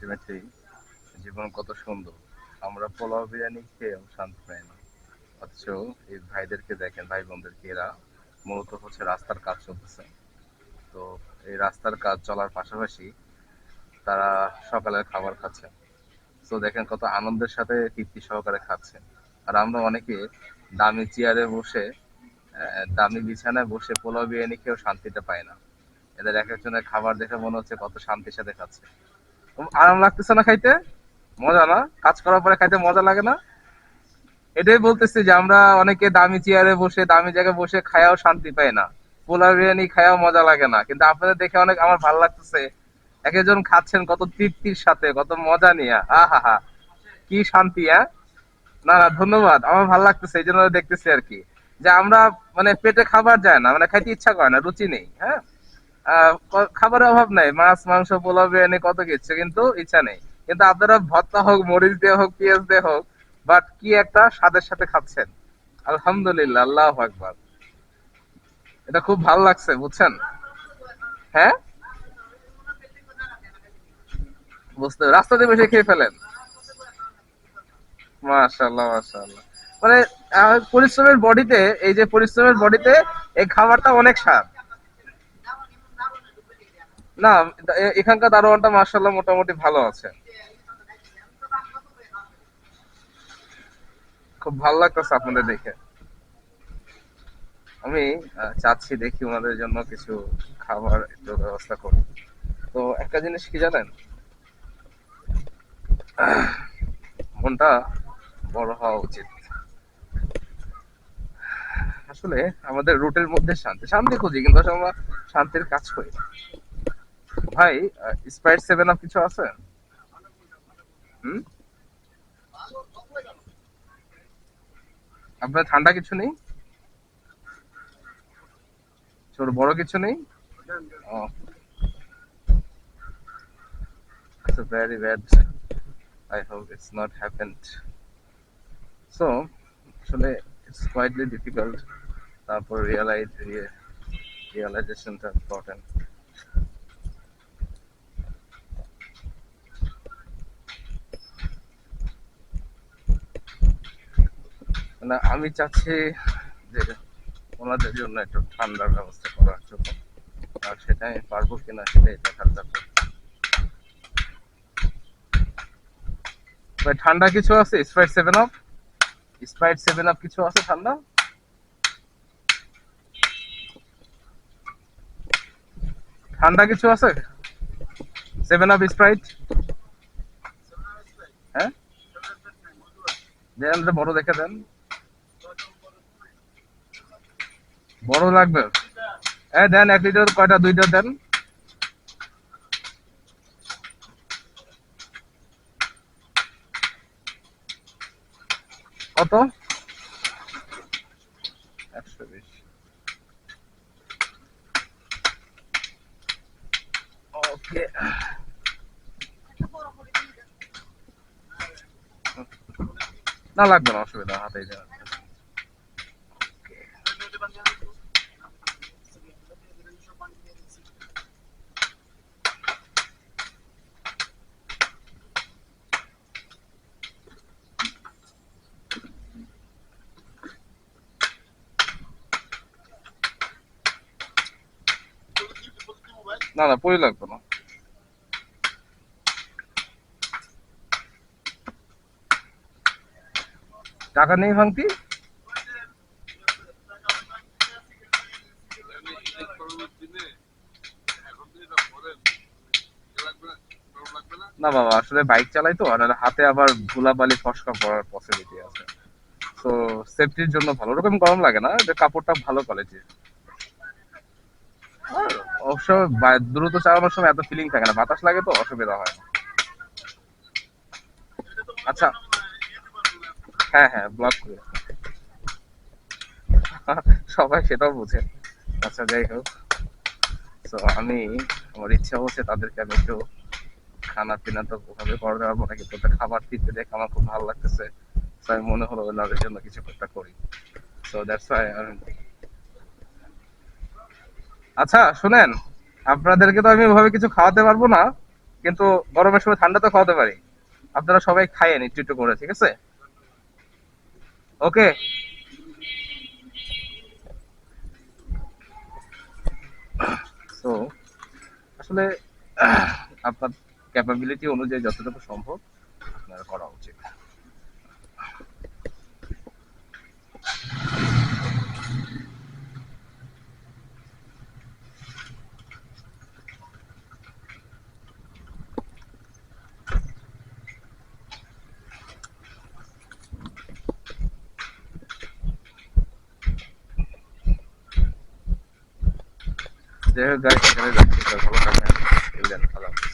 Ultimately জীবন কত সুন্দর। আমরা পোলাও বিরিয়ানি খেয়েও শান্তি পাই না। অথচ এই ভাইদেরকে দেখেন ভাই বোনদেরকে এরা মূলত হচ্ছে রাস্তার কাজ চলতেছে। তো এই রাস্তার কাজ চলার পাশাপাশি তারা সকালের খাবার খাচ্ছে। তো দেখেন কত আনন্দের সাথে তৃপ্তি সহকারে খাচ্ছে। আর আমরা অনেকে দামি চেয়ারে বসে দামি বিছানায় বসে পোলাও বিরিয়ানি খেয়েও শান্তিটা পাই না। এদের এক একজনের খাবার দেখে মনে হচ্ছে কত শান্তির সাথে খাচ্ছে। আরাম লাগতেছে না খাইতে? মজা না। কাজ করার পরে খাইতে মজা লাগে না। এটাই বলতেছি যে আমরা অনেকে দামি চেয়ারে বসে, দামি জায়গায় বসে খায়াও শান্তি পাই না। পোলাও বিরিয়ানি খায়াও মজা লাগে না। কিন্তু আপনাদের দেখে অনেক আমার ভালো লাগতেছে। এক একজন খাচ্ছেন কত তৃপ্তির সাথে, কত মজা নিয়ে। আহা হা কি শান্তি হ্যাঁ? না না, ধন্যবাদ। আমার ভালো লাগতেছে, এই জন্য দেখতেছি আর কি। যে আমরা মানে পেটে খাবার যায় না মানে খাইতে ইচ্ছা করে না, রুচি নেই হ্যাঁ? খাবারের অভাব নাই, মাছ, মাংস, পোলাও, বিরিয়ানি, কত কিছু, কিন্তু ইচ্ছা নেই। কিন্তু আপনারা ভর্তা হোক, মরিচ দিয়ে হোক, পেঁয়াজ দিয়ে হোক বাট কি একটা স্বাদের সাথে খাচ্ছেন। আলহামদুলিল্লাহ, আল্লাহ আকবার। এটা খুব ভালো লাগছে, বুঝছেন? হ্যাঁ? বুঝতে রাস্তা দিয়ে বসে খেয়ে ফেলেন? মাশাআল্লাহ মাশাআল্লাহ। মানে পরিশ্রমের বডিতে, এই যে পরিশ্রমের বডিতে এই খাবারটা অনেক স্বাদ। না এখানকার দারোয়ানটা মাশাআল্লাহ মোটামুটি ভালো আছে। খুব ভালো লাগতেছে আপনাদের দেখে। আমি চাচ্ছি দেখি ওনাদের জন্য কিছু খাবার, একটু ব্যবস্থা করি। তো একটা জিনিস কি জানেন? মনটা বড় হওয়া উচিত। আসলে আমাদের রুটের মধ্যে শান্তি শান্তি খুঁজি, কিন্তু আসলে আমরা শান্তির কাজ করি। ভাই স্প্রাইট সেভেন আপ কিছু আছে আপনার ঠান্ডা কিছু নেই ছোট বড় কিছু নেই ও It's very bad. I hope it's not happened. So, actually, it's difficult. তারপর realize realizationটা important. না, আমি চাচ্ছি যে ওনাদের জন্য একটু ঠান্ডার ব্যবস্থা করার জন্য। আর সেটা আমি পারব কিনা সেটাই দেখার ব্যাপার। ভাই, ঠান্ডা কিছু আছে? Sprite seven up Sprite seven up কিছু আছে ঠান্ডা? ঠান্ডা কিছু আছে? সেভেন আপ স্প্রাইট হ্যাঁ? দেন, বড় দেখে দেন। বড় লাগবে। হ্যাঁ দেন, এক লিটার, কয়টা? দুইটা দেন। কত? ওকে। না, লাগবে না, অসুবিধা, হাতেই দেওয়া। না না পরি লাগবে না। টাকা নেই ভাঙতি? না বাবা, আসলে বাইক চালাই তো, আর হাতে আবার ধুলাবালি, ফসকা পড়ার পসিবিলিটি আছে। তো সেফটির জন্য ভালো। ওরকম গরম লাগে না, কাপড়টা ভালো কোয়ালিটির অবশ্য দ্রুত চালানোর সময় এত ফিলিং থাকে না। বাতাস লাগে তো, অসুবিধা হয় আচ্ছা। হ্যাঁ হ্যাঁ ব্লক করে। সবাই সেটাও আচ্ছা যাই হোক। তো আমি আমার ইচ্ছা হচ্ছে তাদেরকে আমি একটু খানা পিনা তো ওভাবে করতে পারব না কিন্তু খাবার দিতে দেখে আমার খুব ভালো লাগতেছে। তো আমি মনে হলো ওনাদের জন্য কিছু একটা করি। সো দ্যাটস ওয়াই আচ্ছা শুনেন, আপনাদেরকে তো আমি ওভাবে কিছু খাওয়াতে পারব না, কিন্তু গরমের সময় ঠান্ডা তো খাওয়াতে পারি। আপনারা সবাই খাইয়েন একটু একটু করে, ঠিক আছে? ওকে। সো আসলে, আপনার ক্যাপাবিলিটি অনুযায়ী যতটুকু সম্ভব আপনার করা উচিত যাই হোক গাড়ি সেখানে যাচ্ছি ভালো থাকেন